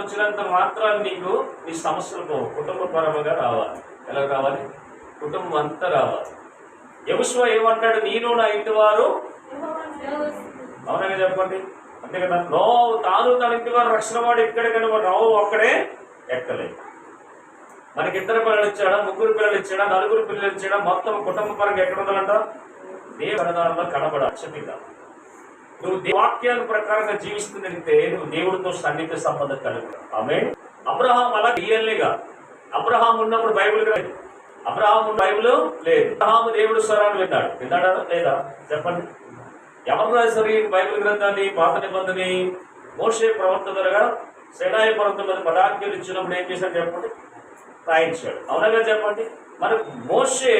వచ్చినంత మాత్రం నీకు నీ సమస్యలు పోవు కుటుంబ పరముగా రావాలి. ఎలా రావాలి? కుటుంబం అంతా రావాలి. యవశ్వ ఏమంటాడు నేను నా ఇంటి వారు అవునగా చెప్పండి. అంతే కదా? నో తాను తన ఇంటి వారు రక్షణ వాడు ఎక్కడికైనా నో ఒక్కడే ఎక్కలేదు. మనకి ఇద్దరు పిల్లలు ఇచ్చాడా? ముగ్గురు పిల్లలు ఇచ్చాడా? నలుగురు పిల్లలు ఇచ్చాడా? మొత్తం కుటుంబ పరంగా ఎక్కడ ఉండాలంట? దేవుడు కనబడ అక్షపిత నువ్వు దే- వాక్యాల ప్రకారంగా జీవిస్తుందంటే నువ్వు దేవుడితో సన్నిహిత సంబంధం కలుగు ఆమె అబ్రహాం అలా డిఎన్ఏగా అబ్రహాం ఉన్నప్పుడు బైబిల్ లేదు. అబ్రహాం ఉన్న బైబిల్ లేదు. అబ్రహాం దేవుడు స్వరాన్ని విన్నాడు. విన్నాడా? లేదా? చెప్పండి. ఎవరు రాశారు ఈ బైబిల్ గ్రంథాన్ని పాత నిబంధన మోషే ద్వారా సెడాయి పర్వతం మీద పదార్థాలు ఇచ్చినప్పుడు ఏం చేశాడు చెప్పండి? రాయించాడు. అవునగా చెప్పండి? మరి మోషే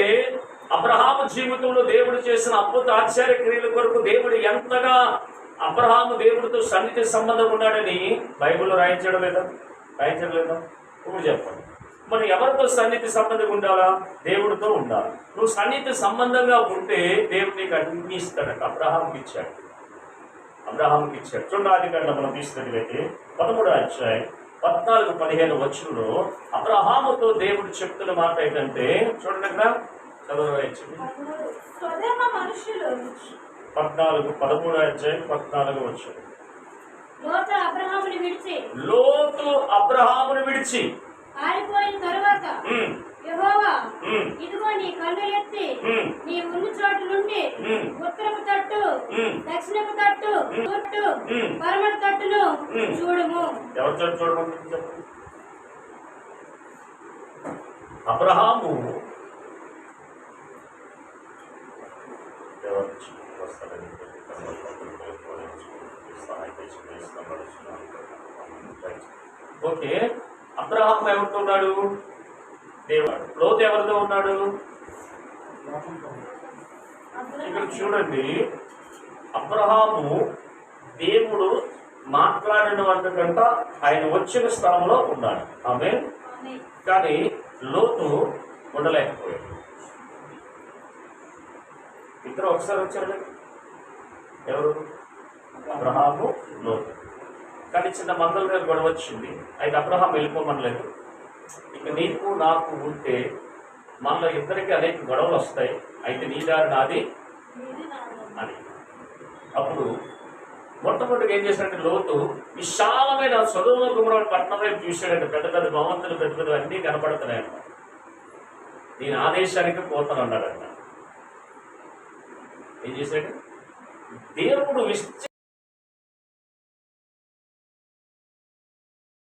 చేసిన అద్భుత ఆశ్చర్య క్రియల కొరకు దేవుడు ఎంతగా అబ్రహాము దేవుడితో సన్నిధి సంబంధం ఉన్నాడని బైబిల్లో రాయించడం లేదా? రాయించడం లేదా? ఇప్పుడు చెప్పండి. మరి ఎవరితో సన్నిధి సంబంధం ఉండాలా? దేవుడితో ఉండాలి. నువ్వు సన్నిధి సంబంధంగా ఉంటే దేవుడు నీకు అన్ని ఇస్తాడట. అబ్రహాంకి ఇచ్చాడు. అబ్రహాంకి ఇచ్చాడు. చూడాలి కంటే మనం తీసుకున్నట్లయితే పదమూడు అధ్యాయం పద్నాలుగు పదిహేను వచ్చులో అబ్రహాముతో దేవుడు చెప్తున్న మాట ఏంటంటే చూడండి కదా మనుషులు పద్నాలుగు పదమూడు అధ్యాయం పద్నాలుగు వచ్చు లోత అబ్రహాముని విడిచి లోతు అబ్రహామును విడిచి. పారిపోయిన తరువాత యెహోవా ఇదిగో నీ కన్ను ఎత్తి ఉమ్, నీ ఉన్న చోటు నుండి ఉత్తరపు తట్టు. దక్షిణపు తట్టు తొట్టు. పరమటి తట్టును. చూడుము. ఎవరు చూడ చూడమని చెప్పండి? అబ్రహాము ఎవరు వస్తారని ఓకే. అబ్రహాం ఎవరితో ఉన్నాడు? దేవుడు. లోతు ఎవరితో ఉన్నాడు? ఇక్కడ చూడండి. అబ్రహాము దేవుడు మాట్లాడిన వాటికంట ఆయన వచ్చిన స్థలంలో ఉన్నాడు. ఆమె. కానీ లోతు ఉండలేకపోయాడు. ఇద్దరు ఒకసారి వచ్చారు ఎవరు? అబ్రహాము. లోతు కానీ చిన్న మందల మీద గొడవ వచ్చింది. అయితే అబ్రహాం వెళ్ళిపోమనలేదు. ఇక నీకు నాకు ఉంటే మనలో ఇద్దరికి అనేక గొడవలు వస్తాయి. అయితే నీ దారి నాది. అని అప్పుడు మొట్టమొదటిగా ఏం చేశాడంటే లోతు విశాలమైన చదువు గుమరం పట్టణం వైపు చూశాడంటే పెద్ద పెద్ద భవంతులు పెద్ద పెద్ద అన్నీ కనపడుతున్నాయంట నేను ఆదేశానికి పోతాను అన్నాడంట ఏం చేశాడు? దేవుడు విశ్చ